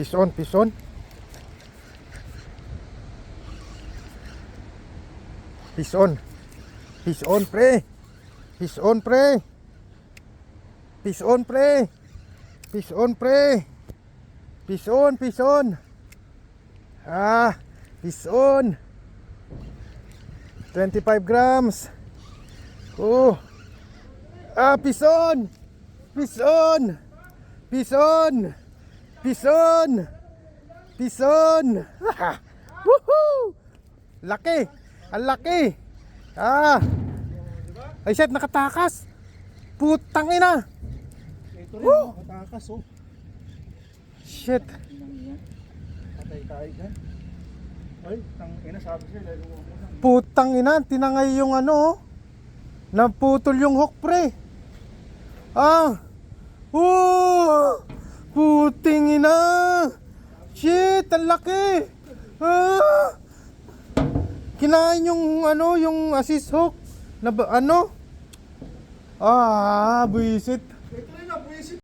Fish on, fish on. Fish on. Fish on, pre. Fish on, pre. Fish on, pre. Fish on, pre. Fish on, fish on. Ah, fish on. 25 grams. Oh. Ah, fish on. Fish on. Fish on. Fish on. Fish on. Woohoo! Laki. Ang laki. Ah. Ay, shit, nakatakas. Putang ina. Ito rin, oh. katakas oh. Shit. Patay tayo dyan. Ay, tang ina sabi siya, lalo mo. Putang ina, tinangay yung ano. oh. Naputol yung hook pre. Ah. Oh! Puting ina. Shit, ang laki. Ah. Kinain yung ano, yung assist hook. Na ano? Ah, buisit.